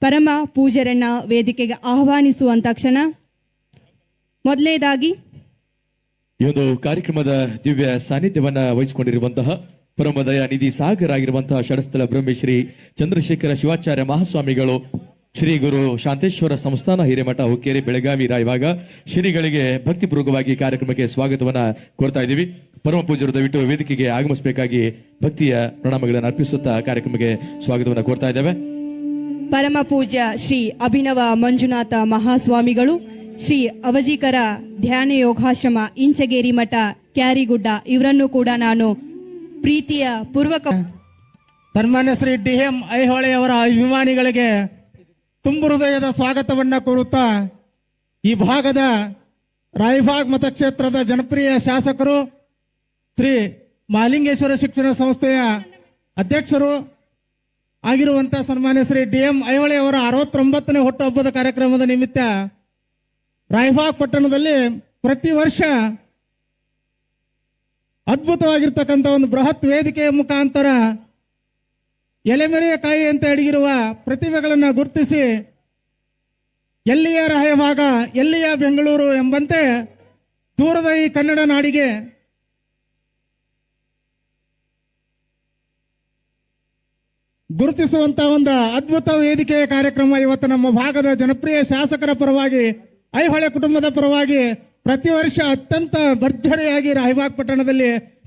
ಪರಮ ಪೂಜರನ್ನ ವೇದಿಕೆಗೆ ಆಹ್ವಾನಿಸುವಂತ ಕ್ಷಣ. ಮೊದಲನೇದಾಗಿ ಈ ಒಂದು ಕಾರ್ಯಕ್ರಮದ ದಿವ್ಯ ಸಾನ್ನಿಧ್ಯವನ್ನ ವಹಿಸಿಕೊಂಡಿರುವಂತಹ ಪರಮದಯ ನಿಧಿ ಸಾಗರ್ ಆಗಿರುವಂತಹ ಷಡಸ್ಥಳ ಬ್ರಹ್ಮಶ್ರೀ ಚಂದ್ರಶೇಖರ ಶಿವಾಚಾರ್ಯ ಮಹಾಸ್ವಾಮಿಗಳು ಶ್ರೀ ಗುರು ಶಾಂತೇಶ್ವರ ಸಂಸ್ಥಾನ ಹಿರೇಮಠ ಹುಕ್ಕೇರಿ ಬೆಳಗಾವಿ ರಾಯವಾಗ ಶ್ರೀಗಳಿಗೆ ಭಕ್ತಿಪೂರ್ವಕವಾಗಿ ಕಾರ್ಯಕ್ರಮಕ್ಕೆ ಸ್ವಾಗತವನ್ನ ಕೋರ್ತಾ ಇದ್ದೀವಿ. ಪರಮ ಪೂಜರು ದಯವಿಟ್ಟು ವೇದಿಕೆಗೆ ಆಗಮಿಸಬೇಕಾಗಿ ಭಕ್ತಿಯ ಪ್ರಣಾಮಗಳನ್ನು ಅರ್ಪಿಸುತ್ತಾ ಕಾರ್ಯಕ್ರಮಕ್ಕೆ ಸ್ವಾಗತವನ್ನು ಕೋರ್ತಾ ಇದ್ದೇವೆ. ಪರಮ ಪೂಜ್ಯ ಶ್ರೀ ಅಭಿನವ ಮಂಜುನಾಥ ಮಹಾಸ್ವಾಮಿಗಳು, ಶ್ರೀ ಅವಜಿಕರ ಧ್ಯಾನ ಯೋಗಾಶ್ರಮ ಇಂಚಗೇರಿ ಮಠ ಕ್ಯಾರಿಗುಡ್ಡ, ಇವರನ್ನು ಕೂಡ ನಾನು ಪ್ರೀತಿಯ ಪೂರ್ವಕ ಸನ್ಮಾನ್ಯ ಶ್ರೀ ಡಿ ಎಂ ಐಹೊಳೆಯವರ ಅಭಿಮಾನಿಗಳಿಗೆ ತುಂಬು ಹೃದಯದ ಸ್ವಾಗತವನ್ನ ಕೋರುತ್ತಾ ಈ ಭಾಗದ ರಾಯಭಾಗ್ ಮತಕ್ಷೇತ್ರದ ಜನಪ್ರಿಯ ಶಾಸಕರು ಶ್ರೀ ಮಾಲಿಂಗೇಶ್ವರ ಶಿಕ್ಷಣ ಸಂಸ್ಥೆಯ ಅಧ್ಯಕ್ಷರು ಆಗಿರುವಂತ ಸನ್ಮಾನ್ಯ ಶ್ರೀ ಡಿ ಎಂ ಐಹೊಳೆ ಅವರ ಅರವತ್ತೊಂಬತ್ತನೇ ಹುಟ್ಟುಹಬ್ಬದ ಕಾರ್ಯಕ್ರಮದ ನಿಮಿತ್ತ ರಾಯಭಾಗ್ ಪಟ್ಟಣದಲ್ಲಿ ಪ್ರತಿ ವರ್ಷ ಅದ್ಭುತವಾಗಿರ್ತಕ್ಕಂಥ ಒಂದು ಬೃಹತ್ ವೇದಿಕೆಯ ಮುಖಾಂತರ ಎಲೆಮೆರೆಯ ಕಾಯಿ ಅಂತ ಅಡಗಿರುವ ಪ್ರತಿಭೆಗಳನ್ನು ಗುರುತಿಸಿ ಎಲ್ಲಿಯ ರಾಯಭಾಗ, ಎಲ್ಲಿಯ ಬೆಂಗಳೂರು ಎಂಬಂತೆ ದೂರದ ಈ ಕನ್ನಡ ನಾಡಿಗೆ ಗುರುತಿಸುವಂತ ಒಂದು ಅದ್ಭುತ ವೇದಿಕೆಯ ಕಾರ್ಯಕ್ರಮ ಇವತ್ತು ನಮ್ಮ ಭಾಗದ ಜನಪ್ರಿಯ ಶಾಸಕರ ಪರವಾಗಿ, ಐಹೊಳೆ ಕುಟುಂಬದ ಪರವಾಗಿ ಪ್ರತಿ ವರ್ಷ ಅತ್ಯಂತ ಭರ್ಜರಿಯಾಗಿ ರಾಯಬಾಗ್ ಪಟ್ಟಣದಲ್ಲಿ